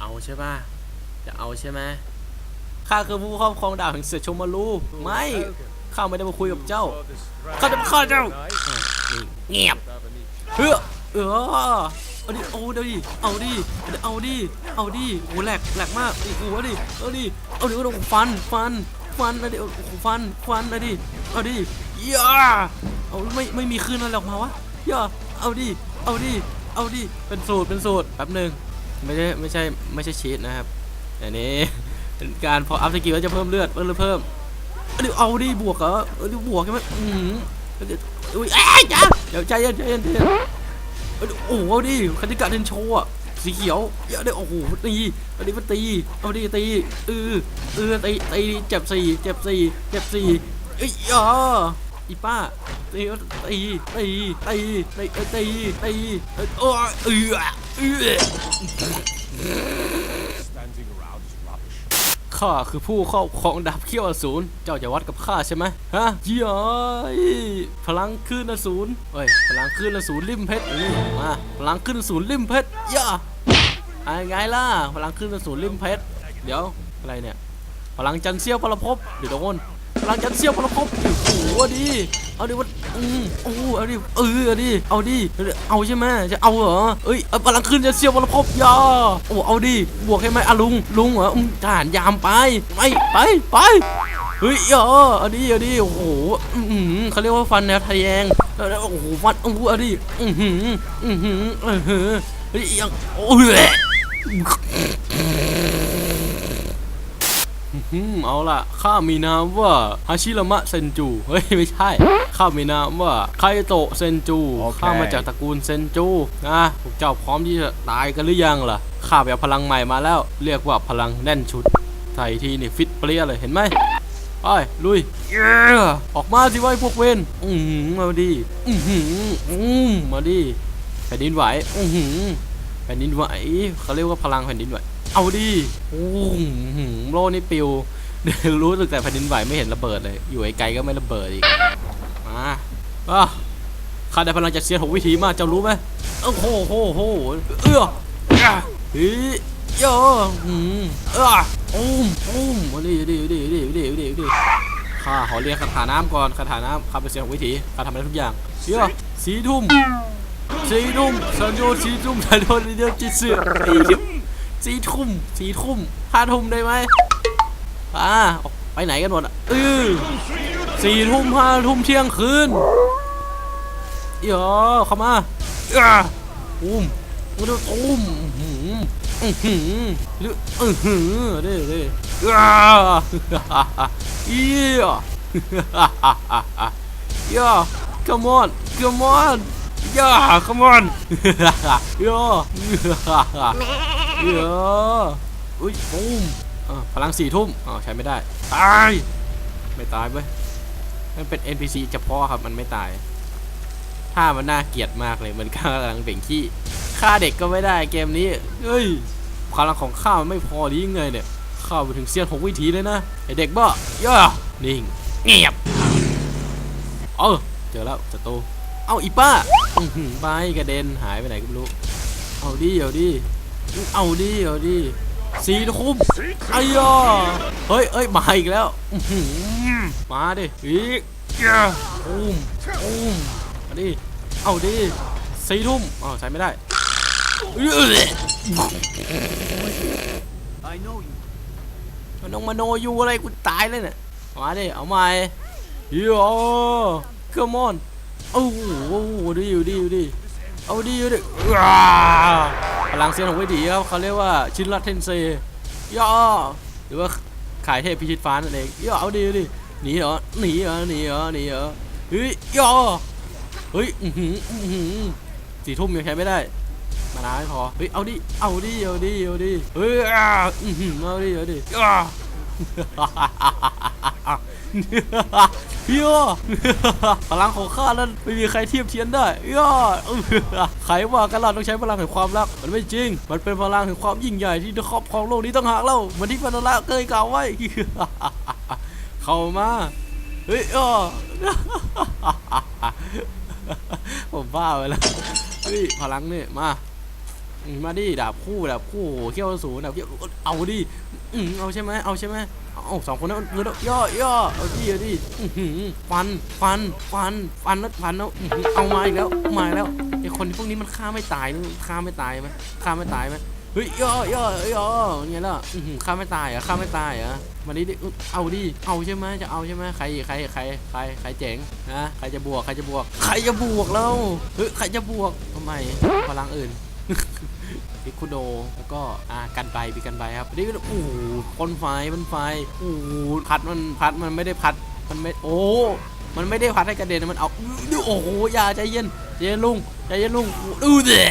เอาใช่ป่ะ จะเอาใช่ไหมข้าคือผู้ครอบครองดาวแห่งเสือชมารูไม่ข้าไม่ได้มาคุยกับเจ้าข้าจะมาฆ่าเจ้าอะนี่เงียบเฮ้อเออเอาดิเอาดิเอาดิเอาดิเอาดิโอ้โหแหลกแหลกมากโอ้โหเอาดิเอาดิเอาดิเอาดิฟันฟันฟันเอาดิโอ้โหฟันฟันเอาดิเอาดิย่าเอาไม่ไม่มีคืนอะไรออกมาวะย่าเอาดิเอาดิเอาดิเป็นสูตรเป็นสูตรแป๊บหนึ่ง ไม่ได้ไม่ใช่ไม่ใช่ชีตนะครับอันนี้การพออัพสกิลจะเพิ่มเลือดเพิ่มเลยเพิ่มเดี๋ยวเอาดิบวกเหรอเดี๋ยวบวกใช่ไหมอืมอุ้ยเอ๊ะจ้าเดี๋ยวใจเย็นใจเย็นโอ้โหดิคันติกาเทนโชว์สีเขียวเดี๋ยวโอ้โหตีอันนี้มันตีเอาดิตีเออเอือตีตีเจ็บสี่เจ็บสี่เจ็บสี่เอ้ยอ๋ออีป้าตีตีตีตีตีตีตีโอ้ยเออ ข้าคือผู้ครอบครองดาบเขี้ยวอสูร เจ้าจะวัดกับข้าใช่ไหมฮะเย้ยพลังคลื่นอสูรเฮ้ย พลังคลื่นอสูรริมเพชรนี่มา พลังคลื่นอสูรริมเพชรย่าอะไรไงล่ะ พลังขึ้นเป็นศูนย์ริมเพชร เดี๋ยว อะไรเนี่ย พลังจันเซียวพลภพเดี๋ยวโดนพลังจันเซียวพลภพโอ้โหดิเอาดิวั อืมโอ้เอาดิเออเอาดิเอาดิเอาใช่ไหมจะเอาเหรอเอ้ยพลังขึ้นจันเซียวพลภพยาโอ้เอาดิบวกให้ไหมอะลุงลุงเหรออืมทหารยามไปไปไปไปเฮ้ยเออเอาดิเอาดิโอ้โหอือหือเขาเรียกว่าฟันแนวทะแยงแล้วโอ้โหฟันโอ้โหเอาดิอือหืออือหือเออหือเฮ้ยยังโอ้ยอืม เอาล่ะ ข้ามีนามว่าฮาชิรามะเซนจู เฮ้ย ไม่ใช่ ข้ามีนามว่าไคโตะเซนจูโอเคข้ามาจากตระกูลเซนจูนะพวกเจ้าพร้อมที่จะตายกันหรือยังล่ะ ข้าไปเอาพลังใหม่มาแล้ว เรียกว่าพลังแน่นชุด ใส่ทีนี่ฟิตเปรี้ยเลยเห็นไหมไปลุยเย้ออกมาสิไว้พวกเวนอือหือมาดิอือหืออืมมาดิแผ่นดินไหวอือหือแผ่นดินไหวเขาเรียกว่าพลังแผ่นดินไหว เอาดิโอ้โหโลนี่ปิวเดี๋ยวรู้สึกแต่แผ่นดินไหวไม่เห็นระเบิดเลย อยู่ไกลๆก็ไม่ระเบิดอีก มาอะข้าได้พลังจากเสียนหกวิธีมากเจ้ารู้ไหมโอ้โหโหโหเอื้อฮ้ยโย่อืมเอื้ออุ้มอุ้มมาดิดิดิดิดิดิดิข้าขอเรียนคาถาน้ำก่อนคาถาน้ำข้าเป็นเสียนหกวิธีข้าทำได้ทุกอย่างเชื่อสีทุ่มสีทุ่มสัญญาสีทุ่มสัญญาเดียวจิตเสือม สี่ทุ่มสี่ทุ่มห้าทุ่มได้ไหมอ่าไปไหนกันหมดอะเออสี่ทุ่มห้าทุ่มเที่ยงคืนเดี๋ยวเข้ามาอ่าอุ้มมาดูตุ้มอื้อหืออื้อหือหรืออื้อหือเด้เด้อ่าเยี่ยย่า come on come on ย่า come on ย่า เอออุ้ยปุ้มอ่าพลังสี่ทุ่มอ๋อใช้ไม่ได้ ตาย ไม่ตายเว้ย มันเป็น NPC เฉพาะครับ มันไม่ตาย ถ้ามันน่าเกลียดมากเลย มันกำลังเบ่งขี้ฆ่าเด็กก็ไม่ได้เกมนี้ เฮ้ยพลังของข้ามันไม่พอดียังไงเนี่ย ข้าไปถึงเสี้ยนหกวิธีเลยนะไอเด็กบ้าย่านิ่ง เงียบ เออ เจอแล้วศัตเอาอีป้าไปกระเด็นหายไปไหนก็ไม่รู้ เอาดิเอาดิ เอาดิเอาดิสีทุ่มไอ้ยอเฮ้ยเอ้ยมาอีกแล้วอื้อหือมาดิอีกอุ้มอุ้มมาดิเอาดิสีทุ่มอ๋อใช้ไม่ได้เอ้ย I know you. มันต้องมาโนอยู่อะไรกูตายเลยเนี่ยมาดิเอาใหม่เฮียเ come on โอ้โหดิอยู่ดิอยู่ดิเอาดิอยู่ดิว้า พลังเซียนของวิถีครับเขาเรียกว่าชินรัตเทนเซย่อหรือว่าขายเทพพิชิตฟ้านั่นเองย่อเอาดิเอาดิหนีเหรอหนีเหรอหนีเหรอหนีเหรอเฮ้ยย่อเฮ้ยอือหืออือหือสี่ทุ่มยังใช้ไม่ได้มานาไม่พอเฮ้ยเอาดิเอาดิเอาดิเอาดิเฮ้ยอ่าอื้อหือเอาดิเอาดิอ่า เฮียพลังของข้านั้นไม่มีใครเทียบเทียมได้เฮียใครว่ากันล่ะต้องใช้พลังแห่งความรัก มันไม่จริง มันเป็นพลังแห่งความยิ่งใหญ่ที่จะครอบครองโลกนี้ต้องหากเล่าเหมือนที่พันธะเคยกล่าวไว้ เข้ามา เฮ้ยอ้อผมบ้าไปแล้วเฮ้ยพลังนี่มา มาดิดาบคู่ดาบคู่เขี้ยวสูงดาบเขี้ยวเอาดิเอาใช่ไหมเอาใช่ไหม เอาสองคนนั้นมือย่อย่อเอาดิเอาดิฟันฟันฟันฟันแล้วฟันแล้วเอามาอีกแล้วมาแล้วไอคนพวกนี้มันฆ่าไม่ตายฆ่าไม่ตายไหมฆ่าไม่ตายไหมเฮ้ยย่อย่อย่ออย่างเงี้ยล่ะอื้อหือฆ่าไม่ตายอะฆ่าไม่ตายอะมาดิเอาดิเอาใช่ไหมจะเอาใช่ไหมใครใครใครใครใครเจ๋งนะใครจะบวกใครจะบวก ใครจะบวกแล้วเฮ้ยใครจะบวกทำไมพลังอื่น พิคุโดแล้วก็อ่ากันไปปีกันไปครับนี่ก็โอ้โหพ่นไฟมันไฟโอ้โหพัดมันพัดมันไม่ได้พัดมันไม่โอ้มันไม่ได้พัดให้กระเด็นมันเอาดูโอ้โหอย่าใจเย็นใจเย็นลุงใจเย็นลุงดูเด็